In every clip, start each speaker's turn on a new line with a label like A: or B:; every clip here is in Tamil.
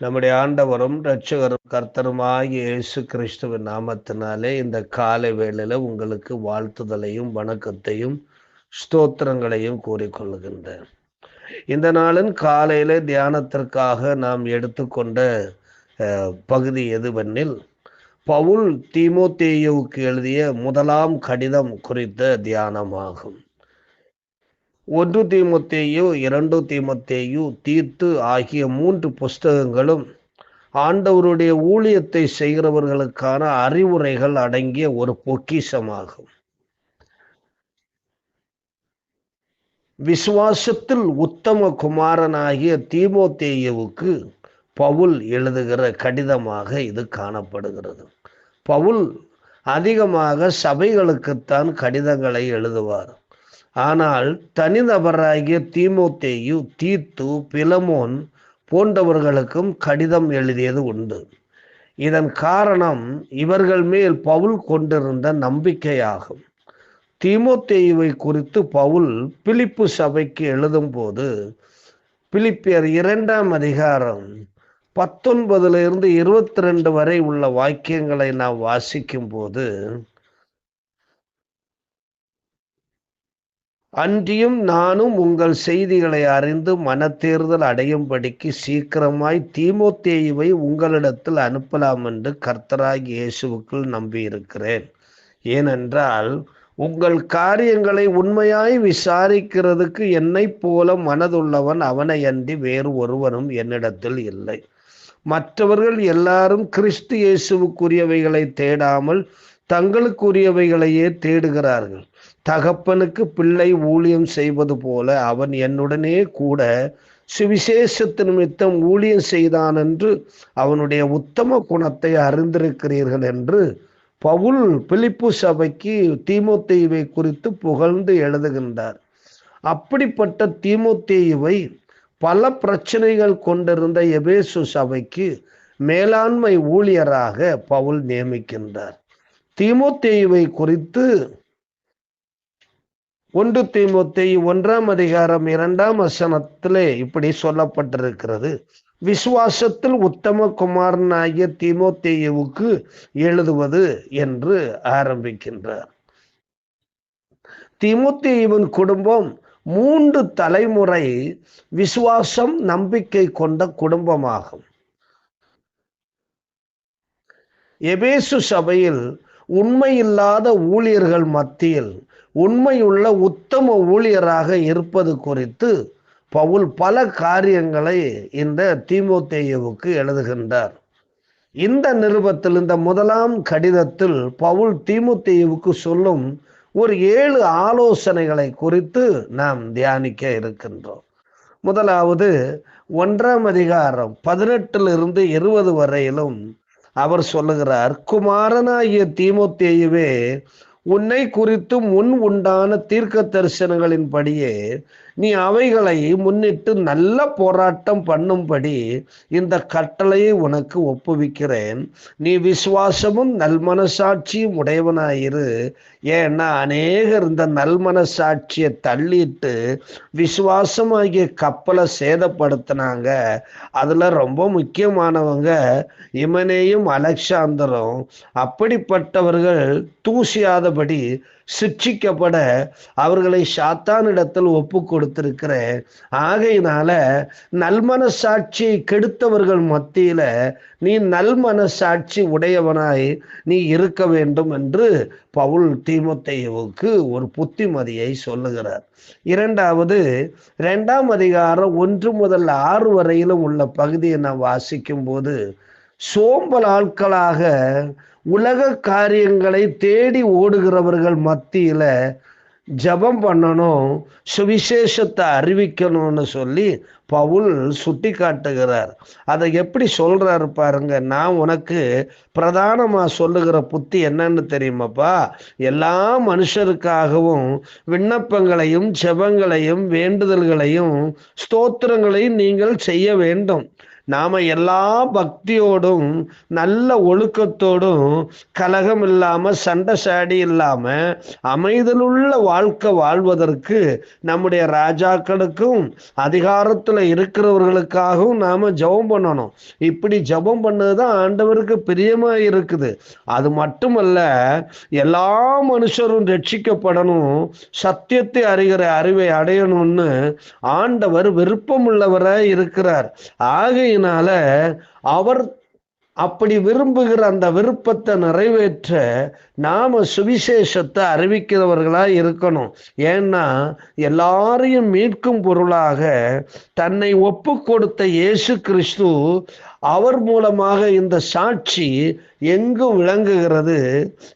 A: நம்முடைய ஆண்டவரும் இரட்சகரும் கர்த்தருமாய் இயேசு கிறிஸ்துவின் நாமத்தினாலே இந்த காலை வேளையில உங்களுக்கு வாழ்த்துதலையும் வணக்கத்தையும் ஸ்தோத்திரங்களையும் கூறிக்கொள்கின்றேன் இந்த நாளின் காலையில தியானத்திற்காக நாம் எடுத்துக்கொண்ட அஹ், பகுதி எதுவெனில் பவுல் தீமோத்தேயுவுக்கு எழுதிய முதலாம் கடிதம் குறித்த தியானமாகும். ஒன்று தீமத்தேயு இரண்டு தீமத்தேயு தீர்த்து ஆகிய மூன்று புஸ்தகங்களும் ஆண்டவருடைய ஊழியத்தை செய்கிறவர்களுக்கான அறிவுரைகள் அடங்கிய ஒரு பொக்கிஷமாகும். விசுவாசத்தில் உத்தம குமாரனாகிய தீமோத்தேயுவுக்கு பவுல் எழுதுகிற கடிதமாக இது காணப்படுகிறது. பவுல் அதிகமாக சபைகளுக்குத்தான் கடிதங்களை எழுதுவார். ஆனால் தனிநபராகிய தீமோத்தேயு தீத்து பிலமோன் போன்றவர்களுக்கும் கடிதம் எழுதியது உண்டு. இதன் காரணம் இவர்கள் மேல் பவுல் கொண்டிருந்த நம்பிக்கையாகும். தீமோத்தேயுவை குறித்து பவுல் பிலிப்பு சபைக்கு எழுதும்போது பிலிப்பியர் இரண்டாம் அதிகாரம் பத்தொன்பதுல இருந்து இருபத்தி ரெண்டு வரை உள்ள வாக்கியங்களை நாம் வாசிக்கும் போது அன்றியும் நானும் உங்கள் செய்திகளை அறிந்து மனத்தேர்தல் அடையும்படிக்கு சீக்கிரமாய் தீமோத்தேயுவை உங்களிடத்தில் அனுப்பலாம் என்று கர்த்தராகி இயேசுவுக்குள் நம்பியிருக்கிறேன். ஏனென்றால் உங்கள் காரியங்களை உண்மையாய் விசாரிக்கிறதுக்கு என்னைப் போல மனதுள்ளவன் அவனை அன்றி வேறு ஒருவனும் என்னிடத்தில் இல்லை. மற்றவர்கள் எல்லாரும் கிறிஸ்து இயேசுவுக்குரியவைகளை தேடாமல் தங்களுக்குரியவைகளையே தேடுகிறார்கள். தகப்பனுக்கு பிள்ளை ஊழியம் செய்வது போல அவன் என்னுடனே கூட சுவிசேஷத்து நிமித்தம் ஊழியம் செய்தான் என்று அவனுடைய உத்தம குணத்தை அறிந்திருக்கிறீர்கள் என்று பவுல் பிலிப்பு சபைக்கு தீமோத்தேயுவை குறித்து புகழ்ந்து எழுதுகின்றார். அப்படிப்பட்ட தீமோத்தேயுவை பல பிரச்சனைகள் கொண்டிருந்த எபேசு சபைக்கு மேலாண்மை ஊழியராக பவுல் நியமிக்கின்றார். தீமோத்தேயுவை குறித்து ஒன்று தீமோத்தேயு ஒன்றாம் அதிகாரம் இரண்டாம் வசனத்திலே இப்படி சொல்லப்பட்டிருக்கிறது. விசுவாசத்தில் உத்தம குமாரனாகிய தீமோத்தேயுவுக்கு எழுதுவது என்று ஆரம்பிக்கின்றார். தீமோத்தேயுவின் குடும்பம் மூன்று தலைமுறை விசுவாசம் நம்பிக்கை கொண்ட குடும்பமாகும். எபேசு சபையில் உண்மையில்லாத ஊழியர்கள் மத்தியில் உண்மையுள்ள உத்தம ஊழியராக இருப்பது குறித்து பவுல் பல காரியங்களை இந்த தீமோத்தேயுவுக்கு எழுதுகின்றார். இந்த நிருபத்தில் இந்த முதலாம் கடிதத்தில் பவுல் தீமுத்தேயுவுக்கு சொல்லும் ஒரு ஏழு ஆலோசனைகளை குறித்து நாம் தியானிக்க இருக்கின்றோம். முதலாவது ஒன்றாம் அதிகாரம் பதினெட்டிலிருந்து இருபது வரையிலும் அவர் சொல்லுகிறார் குமாரனாகிய தீமோத்தேயுவே உன்னை குறித்தும் உன் உண்டான தீர்க்க தரிசனங்களின்படியே நீ அவைகளை முன்னிட்டு நல்ல போராட்டம் பண்ணும்படி இந்த கட்டளையை உனக்கு ஒப்புவிக்கிறேன். நீ விசுவாசமும் நல்மனசாட்சியும் உடையவனாயிரு. ஏன்னா அநேகர் இந்த நல்மனசாட்சியை தள்ளிட்டு விசுவாசமாகிய கப்பலை சேதப்படுத்தினாங்க. அதுல ரொம்ப முக்கியமானவங்க இமனேயும் அலெக்சாந்தரும். அப்படிப்பட்டவர்கள் தூசியாதபடி சிக்ஷிக்கப்பட அவர்களை சாத்தானிடத்தில் ஒப்பு கொடுத்திருக்கிறேன் ஆகையினால நல்மனசாட்சியை கெடுத்தவர்கள் மத்தியில நீ நல்மனசாட்சி உடையவனாய் நீ இருக்க வேண்டும் என்று பவுல் தீமத்தையவுக்கு ஒரு புத்திமதியை சொல்லுகிறார். இரண்டாவது இரண்டாம் அதிகாரம் ஒன்று முதல் ஆறு வரையிலும் உள்ள பகுதியை நான் வாசிக்கும் போது சோம்பல் ஆட்களாக உலக காரியங்களை தேடி ஓடுகிறவர்கள் மத்தியில ஜபம் பண்ணணும் சுவிசேஷத்தை அறிவிக்கணும்னு சொல்லி பவுல் சுட்டி காட்டுகிறார் அதை எப்படி சொல்றாரு பாருங்க நான் உனக்கு பிரதானமா சொல்லுகிற புத்தி என்னன்னு தெரியுமாப்பா? எல்லா மனுஷருக்காகவும் விண்ணப்பங்களையும் ஜெபங்களையும் வேண்டுதல்களையும் ஸ்தோத்திரங்களையும் நீங்கள் செய்ய வேண்டும். நாம எல்லா பக்தியோடும் நல்ல ஒழுக்கத்தோடும் கலகம் இல்லாம சண்டை சாடி இல்லாம அமைதலுள்ள வாழ்க்கை வாழ்வதற்கு நம்முடைய ராஜாக்களுக்கும் அதிகாரத்துல இருக்கிறவர்களுக்காகவும் நாம ஜெபம் பண்ணணும். இப்படி ஜெபம் பண்ணதுதான் ஆண்டவருக்கு பிரியமா இருக்குது. அது மட்டுமல்ல எல்லா மனுஷரும் ரட்சிக்கப்படணும் சத்தியத்தை அறிகிற அறிவை அடையணும்னு ஆண்டவர் விருப்பம் விருப்பமுள்ளவராய் இருக்கிறார். கிருபையினால அவர் அப்படி விரும்புகிற அந்த விருப்பத்தை நிறைவேற்ற நாம சுவிசேஷத்தை அறிவிக்கிறவர்களா இருக்கணும். ஏன்னா எல்லாரையும் மீட்கும் பொருளாக தன்னை ஒப்பு கொடுத்த இயேசு கிறிஸ்து அவர் மூலமாக இந்த சாட்சி எங்கு விளங்குகிறது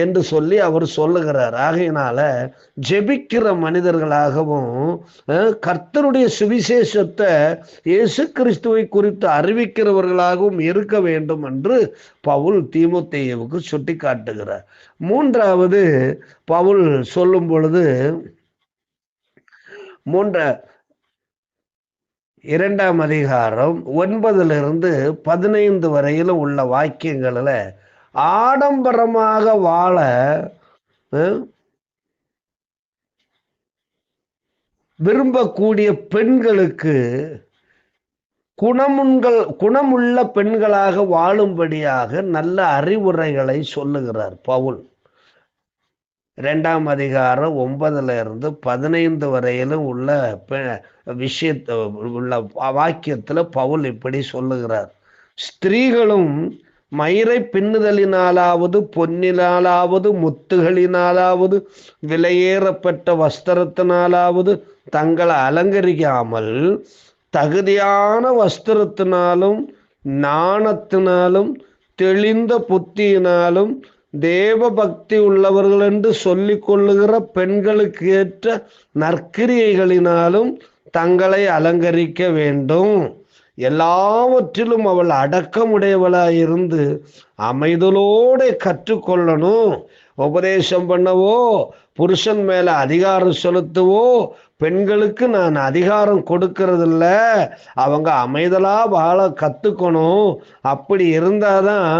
A: என்று சொல்லி அவர் சொல்லுகிறார். ஆகையினால ஜெபிக்கிற மனிதர்களாகவும் அஹ், கர்த்தருடைய சுவிசேஷத்தை இயேசு கிறிஸ்துவை குறித்து அறிவிக்கிறவர்களாகவும் இருக்க வேண்டும் என்று பவுல் தீமுத்தேயுவுக்கு சுட்டி காட்டுகிறார் மூன்றாவது பவுல் சொல்லும் பொழுது மூன்ற இரண்டாம் அதிகாரம் ஒன்பதிலிருந்து பதினைந்து வரையிலும் உள்ள வாக்கியங்களில் ஆடம்பரமாக வாழ விரும்பக்கூடிய பெண்களுக்கு குணமுன்கள் குணமுள்ள பெண்களாக வாழும்படியாக நல்ல அறிவுரைகளை சொல்லுகிறார் பவுல். ரெண்டாம் அதிகாரம் ஒன்பதுல இருந்து பதினைந்து வரையிலும் உள்ள விஷயத்த உள்ள வாக்கியத்துல பவுல் இப்படி சொல்லுகிறார். ஸ்திரீகளும் மயிரை பின்னுதலினாலாவது பொன்னினாலாவது முத்துகளினாலாவது விலையேறப்பட்ட வஸ்திரத்தினாலாவது தங்களை அலங்கரிக்காமல் தகுதியான வஸ்திரத்தினாலும் நாணத்தினாலும் தெளிந்த புத்தியினாலும் தேவ பக்தி உள்ளவர்கள் என்று சொல்லிக் கொள்ளுகிற பெண்களுக்கு ஏற்ற நற்கிரியைகளினாலும் தங்களை அலங்கரிக்க வேண்டும். எல்லாவற்றிலும் அவள் அடக்கமுடையவளாயிருந்து அமைதலோட கற்றுக்கொள்ளணும். உபதேசம் பண்ணவோ புருஷன் மேல அதிகாரம் செலுத்தவோ பெண்களுக்கு நான் அதிகாரம் கொடுக்கறதில்ல. அவங்க அமைதலாக வாழ கற்றுக்கணும் அப்படி இருந்தால் தான்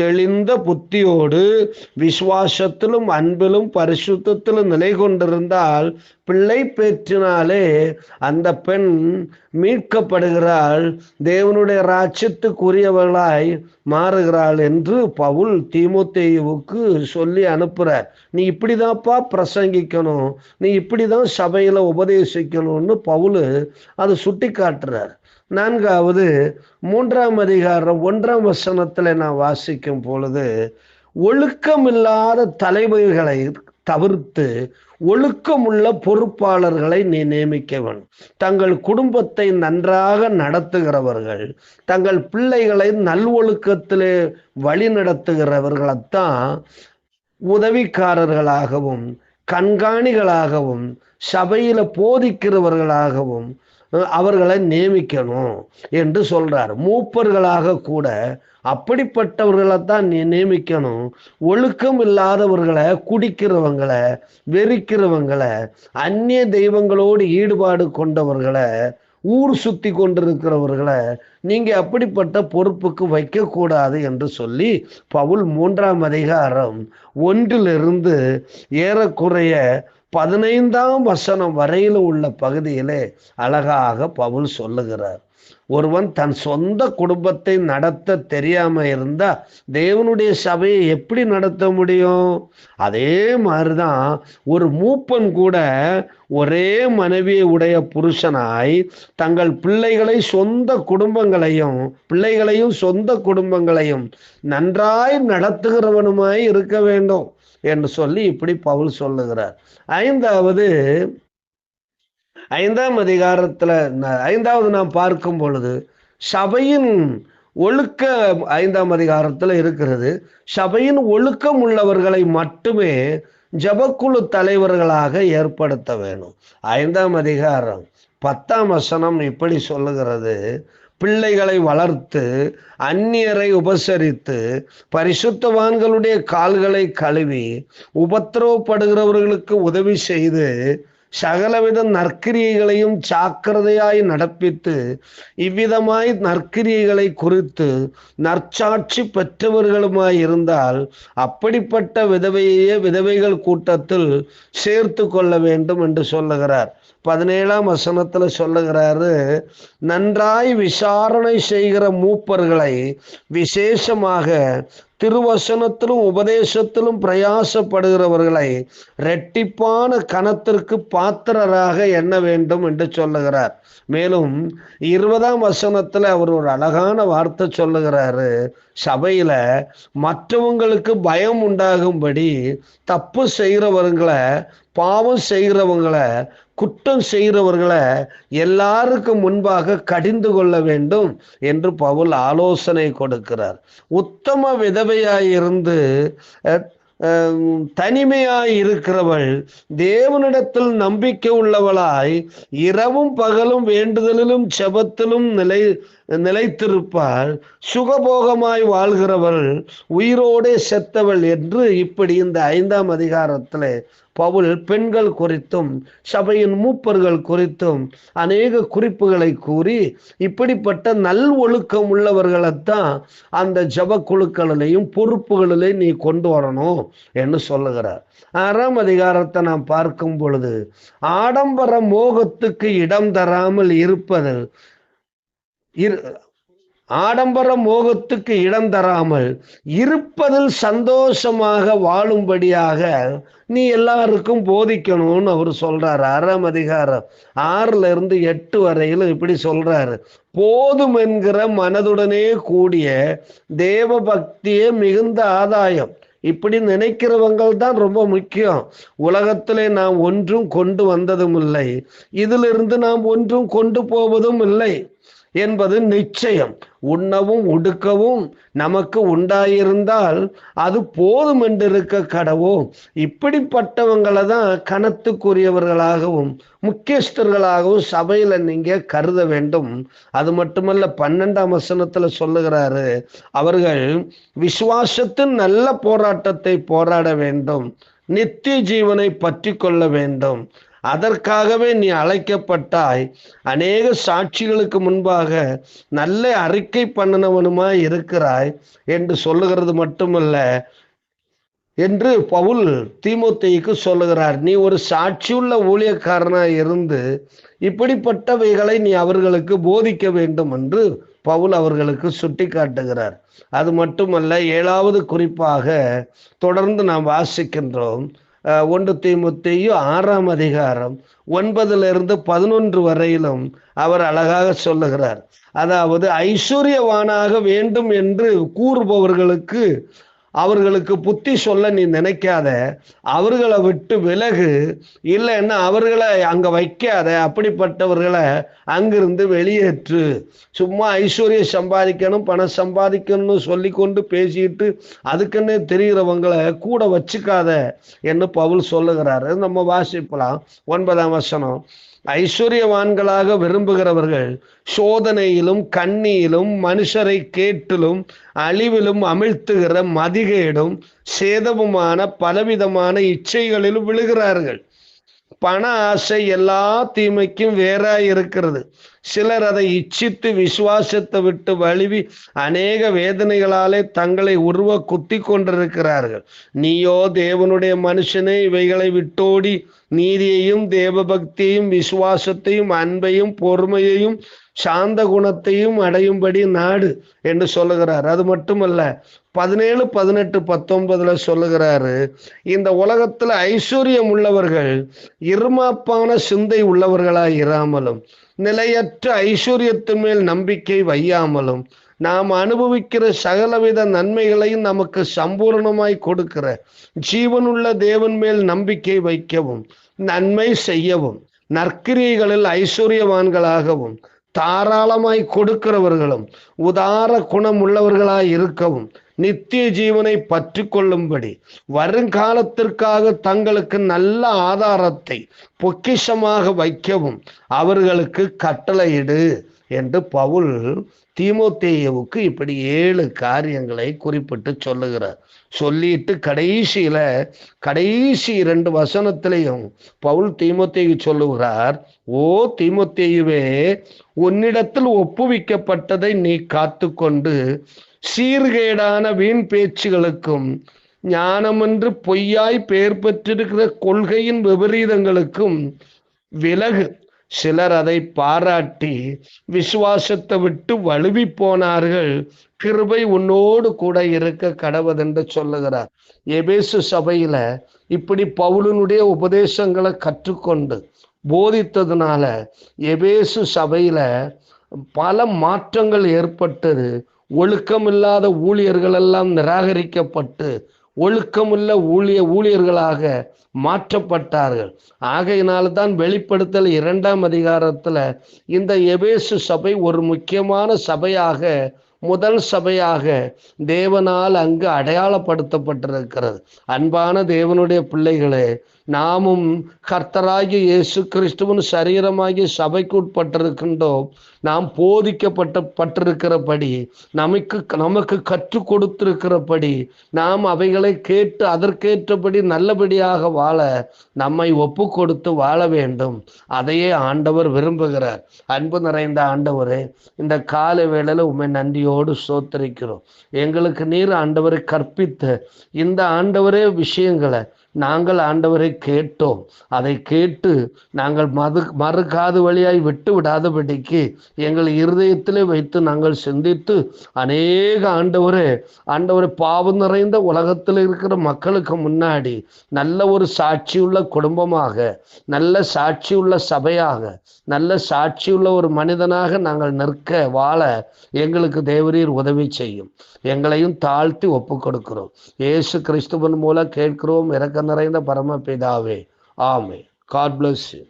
A: தெளிந்த புத்தியோடு விசுவாசத்திலும் அன்பிலும் பரிசுத்தத்திலும் நிலை கொண்டிருந்தால் பிள்ளை பேற்றினாலே அந்த பெண் மீட்கப்படுகிறாள். தேவனுடைய ராட்சியத்துக்குரியவர்களாய் மாறுகிறாள் என்று பவுல் தீமோத்தேயுவுக்கு சொல்லி அனுப்புறார். நீ இப்படிதான்ப்பா பிரசங்கிக்கணும். நீ இப்படி தான் சபையில் உபதேசிக்கணும்னு பவுல் அது சுட்டி காட்டுறார் நான்காவது மூன்றாம் அதிகாரம் ஒன்றாம் வசனத்தில் நான் வாசிக்கும் பொழுது ஒழுக்கமில்லாத தலைவர்களை தவிர்த்து ஒழுக்கமுள்ள பொறுப்பாளர்களை நீ நியமிக்க வேண்டும். தங்கள் குடும்பத்தை நன்றாக நடத்துகிறவர்கள் தங்கள் பிள்ளைகளை நல்வொழுக்கத்திலே வழி நடத்துகிறவர்களைத்தான் உதவிக்காரர்களாகவும் கண்காணிகளாகவும் சபையில போதிக்கிறவர்களாகவும் அவர்களை நியமிக்கணும் என்று சொல்றார். மூப்பர்களாக கூட அப்படிப்பட்டவர்களை தான் நீ நியமிக்கணும். ஒழுக்கம் இல்லாதவர்களை குடிக்கிறவங்களை வெறிக்கிறவங்களை அந்நிய தெய்வங்களோடு ஈடுபாடு கொண்டவர்களை ஊர் சுத்தி கொண்டிருக்கிறவர்களை நீங்க அப்படிப்பட்ட பொறுப்புக்கு வைக்கக்கூடாது என்று சொல்லி பவுல் மூன்றாம் அதிகாரம் ஒன்றிலிருந்து ஏறக்குறைய பதினைந்தாம் வசனம் வரையில் உள்ள பகுதியிலே அழகாக பவுல் சொல்லுகிறார். ஒருவன் தன் சொந்த குடும்பத்தை நடத்த தெரியாம இருந்தா தேவனுடைய சபையை எப்படி நடத்த முடியும்? அதே மாதிரிதான் ஒரு மூப்பன் கூட ஒரே மனைவியை உடைய புருஷனாய் தங்கள் பிள்ளைகளை சொந்த குடும்பங்களையும் பிள்ளைகளையும் சொந்த குடும்பங்களையும் நன்றாய் நடத்துகிறவனுமாய் இருக்க வேண்டும். என்று சொல்லி இப்படி பவுல் சொல்லுகிறார். ஐந்தாவது ஐந்தாம் அதிகாரத்தில் ஐந்தாவது நாம் பார்க்கும் பொழுது சபையின் ஒழுக்க ஐந்தாம் அதிகாரத்தில் இருக்கிறது. சபையின் ஒழுக்கம் உள்ளவர்களை மட்டுமே ஜபக்குழு தலைவர்களாக ஏற்படுத்த வேணும் ஐந்தாம் அதிகாரம் பத்தாம் வசனம் இப்படி சொல்லுகிறது. பிள்ளைகளை வளர்த்து அந்நியரை உபசரித்து பரிசுத்தவான்களுடைய கால்களை கழுவி உபத்திரவப்படுகிறவர்களுக்கு உதவி செய்து சகலவித நற்கிரியைகளையும் ஜாக்கிரதையாய் நடப்பித்து இவ்விதமாய் நற்கிரியைகளை குறித்து நற்சாட்சி பெற்றவர்களுமாய் இருந்தால் அப்படிப்பட்ட விதவையே விதவைகள் கூட்டத்தில் சேர்த்து கொள்ள வேண்டும் என்று சொல்லுகிறார். பதினேழாம் வசனத்துல சொல்லுகிறாரு நன்றாய் விசாரணை செய்கிற மூப்பர்களை விசேஷமாக திருவசனத்திலும் உபதேசத்திலும் பிரயாசப்படுகிறவர்களை ரெட்டிப்பான கணத்திற்கு பாத்திரராக எண்ண வேண்டும் என்று சொல்லுகிறார். மேலும் இருபதாம் வசனத்துல அவர் ஒரு அழகான வார்த்தை சொல்லுகிறாரு. சபையில மற்றவங்களுக்கு பயம் உண்டாகும்படி தப்பு செய்கிறவங்களை பாவம் செய்கிறவங்களை குற்றம் செய்கிறவர்களை எல்லாருக்கும் முன்பாக கடிந்து கொள்ள வேண்டும் என்று பவுல் ஆலோசனை கொடுக்கிறார். உத்தம விதவையாயிருந்து தனிமையாய் இருக்கிறவள் தேவனிடத்தில் நம்பிக்கை உள்ளவளாய் இரவும் பகலும் வேண்டுதலிலும் செபத்திலும் நிலை நிலைத்திருப்பாள் சுகபோகமாய் வாழ்கிறவள் உயிரோடே செத்தவள் என்று இப்படி இந்த ஐந்தாம் அதிகாரத்தில் பவுல் பெண்கள் குறித்தும் சபையின் மூப்பர்கள் குறித்தும் அநேக குறிப்புகளை கூறி இப்படிப்பட்ட நல் ஒழுக்கம் உள்ளவர்களைத்தான் அந்த ஜப குழுக்களிலையும் பொறுப்புகளிலையும் நீ கொண்டு வரணும் என்று சொல்லுகிறார். ஆறாம் அதிகாரத்தை நாம் பார்க்கும் பொழுது ஆடம்பர மோகத்துக்கு இடம் தராமல் இருப்பது ஆடம்பர மோகத்துக்கு இடம் தராமல் இருப்பதில் சந்தோஷமாக வாழும்படியாக நீ எல்லாருக்கும் போதிக்கணும்னு அவர் சொல்றாரு. ஆறாம் அதிகாரம் ஆறுல இருந்து எட்டு வரையிலும் இப்படி சொல்றாரு. போதும் என்கிற மனதுடனே கூடிய தேவ பக்தியே மிகுந்த ஆதாயம். இப்படி நினைக்கிறவங்கள் தான் ரொம்ப முக்கியம். உலகத்திலே நாம் ஒன்றும் கொண்டு வந்ததும் இல்லை இதிலிருந்து நாம் ஒன்றும் கொண்டு போவதும் இல்லை என்பது நிச்சயம். உண்ணவும் உடுக்கவும் நமக்கு உண்டாயிருந்தால் அது போதும் என்று இருக்க இப்படிப்பட்டவங்களை தான் கணத்துக்குரியவர்களாகவும் முக்கியஸ்தர்களாகவும் சபையில் நீங்கள் கருத வேண்டும். அது மட்டுமல்ல பன்னெண்டாம் வசனத்தில் சொல்லுகிறாரு அவர்கள் விசுவாசத்தின் நல்ல போராட்டத்தை போராட வேண்டும். நித்திய ஜீவனை பற்றி கொள்ள வேண்டும். அதற்காகவே நீ அழைக்கப்பட்டாய். அநேக சாட்சிகளுக்கு முன்பாக நல்ல அறிக்கை பண்ணினவனுமா இருக்கிறாய் என்று சொல்லுகிறது மட்டுமல்ல என்று பவுல் தீமோத்தேயுக்கு சொல்லுகிறார். நீ ஒரு சாட்சியுள்ள ஊழியக்காரனாய் இருந்து இப்படிப்பட்டவைகளை நீ அவர்களுக்கு போதிக்க வேண்டும் என்று பவுல் அவர்களுக்கு சுட்டி காட்டுகிறார் அது மட்டுமல்ல ஏழாவது குறிப்பாக தொடர்ந்து நாம் வாசிக்கின்றோம். ஒன்று தீமுத்தையும் ஆறாம் அதிகாரம் ஒன்பதுல இருந்து பதினொன்று வரையிலும் அவர் அழகாக சொல்லுகிறார். அதாவது ஐஸ்வர்யவானாக வேண்டும் என்று கூறுபவர்களுக்கு அவர்களுக்கு புத்தி சொல்ல நீ நினைக்காத. அவர்களை விட்டு விலகு. இல்லைன்னா அவர்களை அங்க வைக்காத. அப்படிப்பட்டவர்களை அங்கிருந்து வெளியேற்று. சும்மா ஐஸ்வர்யம் சம்பாதிக்கணும் பணம் சம்பாதிக்கணும்னு சொல்லி கொண்டு பேசிட்டு அதுக்குன்னே தெரிகிறவங்களை கூட வச்சுக்காத என்று பவுல் சொல்லுகிறாரு. நம்ம வாசிப்பலாம். ஒன்பதாம் வசனம். ஐஸ்வர்யவான்களாக விரும்புகிறவர்கள் சோதனையிலும் கண்ணியிலும் மனுஷரை கேட்டிலும் அழிவிலும் அமிழ்த்துகிற மதிகேடும் சேதமுமான பலவிதமான இச்சைகளிலும் விழுகிறார்கள். பண ஆசை எல்லா தீமைக்கும் வேறாய் இருக்கிறது. சிலர் அதை இச்சித்து விசுவாசத்தை விட்டு வழுவி அநேக வேதனைகளாலே தங்களை உருவ குத்தி கொண்டிருக்கிறார்கள். நீயோ தேவனுடைய மனுஷனே இவைகளை விட்டோடி நீதியையும் தேவபக்தியையும் விசுவாசத்தையும் அன்பையும் பொறுமையையும் சாந்த குணத்தையும் அடையும்படி நாடு என்று சொல்லுகிறார். அது மட்டுமல்ல பதினேழு பதினெட்டு பத்தொன்பதுல சொல்லுகிறாரு இந்த உலகத்துல ஐஸ்வர்யம் உள்ளவர்கள் இருமாப்பான சிந்தை உள்ளவர்களாய் இராமலும் நிலையற்ற ஐஸ்வர்யத்தின் மேல் நம்பிக்கை வையாமலும் நாம் அனுபவிக்கிற சகலவித நன்மைகளையும் நமக்கு சம்பூர்ணமாய் கொடுக்கிற ஜீவனுள்ள தேவன் மேல் நம்பிக்கை வைக்கவும் நன்மை செய்யவும் நற்கிரியைகளில் ஐஸ்வர்யவான்களாகவும் தாராளமாய் கொடுக்கிறவர்களும் உதார குணம் உள்ளவர்களாய் இருக்கவும் நித்திய ஜீவனை பற்றி கொள்ளும்படி வருங்காலத்திற்காக தங்களுக்கு நல்ல ஆதாரத்தை பொக்கிஷமாக வைக்கவும் அவர்களுக்கு கட்டளையிடு என்று பவுல் தீமோத்தேயவுக்கு இப்படி ஏழு காரியங்களை குறிப்பிட்டு சொல்லுகிறார். சொல்லிட்டு கடைசியில கடைசி இரண்டு வசனத்திலையும் பவுல் தீமோத்தேயு சொல்லுகிறார் ஓ தீமோத்தேயுவே உன்னிடத்தில் ஒப்புவிக்கப்பட்டதை நீ காத்துக்கொண்டு சீர்கேடான வீண் பேச்சுகளுக்கும் ஞானமென்று பொய்யாய் பெயர் பெற்றிருக்கிற கொள்கையின் விபரீதங்களுக்கும் விலகு. சிலர் அதை பாராட்டி விசுவாசத்தை விட்டு வலுவி போனார்கள். கிருபை உன்னோடு கூட இருக்க கடவுதென்று சொல்லுகிறார். எபேசு சபையில இப்படி பவுலனுடைய உபதேசங்களை கற்றுக்கொண்டு போதித்ததுனால எபேசு சபையில பல மாற்றங்கள் ஏற்பட்டது. ஒழுக்கமில்லாத ஊழியர்கள் எல்லாம் நிராகரிக்கப்பட்டு ஒழுக்கமுள்ள ஊழிய ஊழியர்களாக மாற்றப்பட்டார்கள். ஆகையினால்தான் வெளிப்படுத்தல் இரண்டாம் அதிகாரத்துல இந்த எபேசு சபை ஒரு முக்கியமான சபையாக முதல் சபையாக தேவனால் அங்கு அடையாளப்படுத்தப்பட்டிருக்கிறது. அன்பான தேவனுடைய பிள்ளைகளே நாமும் கர்த்தராகிய இயேசு கிறிஸ்துவின் சரீரமாகிய சபைக்கு உட்பட்டிருக்கின்றோம். நாம் போதிக்கப்பட்ட பட்டிருக்கிறபடி நமக்கு நமக்கு கற்றுக் கொடுத்திருக்கிறபடி நாம் அவைகளை கேட்டு அதற்கேற்றபடி நல்லபடியாக வாழ நம்மை ஒப்பு கொடுத்து வாழ வேண்டும். அதையே ஆண்டவர் விரும்புகிறார். அன்பு நிறைந்த ஆண்டவரே இந்த கால வேளையில உண்மை நன்றியோடு சோத்தரிக்கிறோம் எங்களுக்கு நீர் ஆண்டவரை கற்பித்த இந்த ஆண்டவரே விஷயங்களை நாங்கள் ஆண்டவரை கேட்டோம். அதை கேட்டு நாங்கள் மது மறுக்காது வழியாய் விட்டு விடாதபடிக்கு எங்கள் இருதயத்திலே வைத்து நாங்கள் சிந்தித்து அநேக ஆண்டவரே ஆண்டவரை பாவம் நிறைந்த உலகத்தில் இருக்கிற மக்களுக்கு முன்னாடி நல்ல ஒரு சாட்சியுள்ள குடும்பமாக நல்ல சாட்சியுள்ள சபையாக நல்ல சாட்சியுள்ள ஒரு மனிதனாக நாங்கள் நிற்க வாழ எங்களுக்கு தேவரீர் உதவி செய்யும். எங்களையும் தாழ்த்தி ஒப்பு கொடுக்கிறோம் இயேசு கிறிஸ்துவன் மூலம் கேட்கிறோம் இறக்க இரக்கம் நிறைந்த பரமபிதாவே. ஆமே காட் பிளஸ் யூ